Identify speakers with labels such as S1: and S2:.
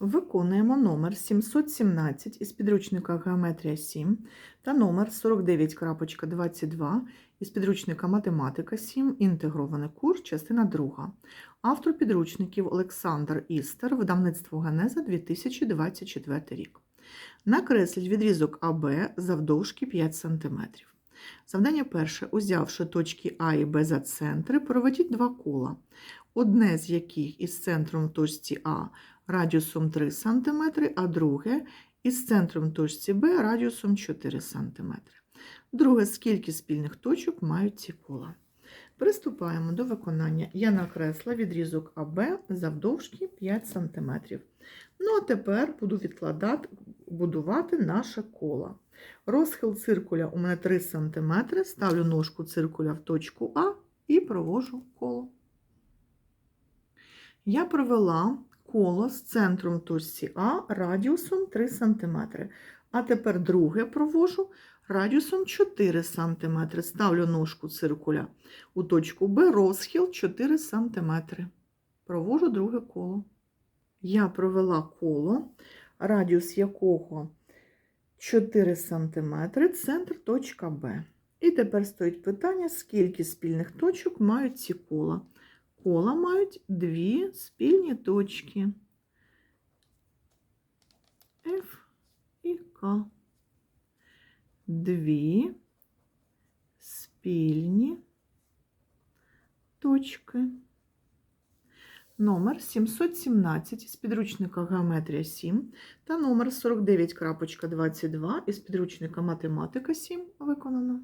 S1: Виконуємо номер 717 із підручника Геометрія 7 та номер 49.22 із підручника Математика 7, інтегрований курс, частина 2. Автор підручників Олександр Істер, видавництво Генеза 2024 рік. Накресліть відрізок АБ завдовжки 5 см. Завдання перше. Узявши точки А і Б за центри, проведіть два кола, одне з яких із центром точці А радіусом 3 см, а друге із центром точці Б радіусом 4 см. Друге, скільки спільних точок мають ці кола. Приступаємо до виконання. Я накресла відрізок АБ завдовжки 5 см. Ну, а тепер буду відкладати, будувати наше коло. Розхил циркуля у мене 3 см, ставлю ножку циркуля в точку А і провожу коло. Я провела коло з центром точці А радіусом 3 см. А тепер друге провожу радіусом 4 см. Ставлю ножку циркуля у точку Б, розхил 4 см. Провожу друге коло. Я провела коло, радіус якого 4 см, центр точка Б. І тепер стоїть питання, скільки спільних точок мають ці кола. Кола мають дві спільні точки і Дві спільні точки. Номер 717 із підручника Геометрія 7 та номер 49.22 із підручника Математика 7 виконано.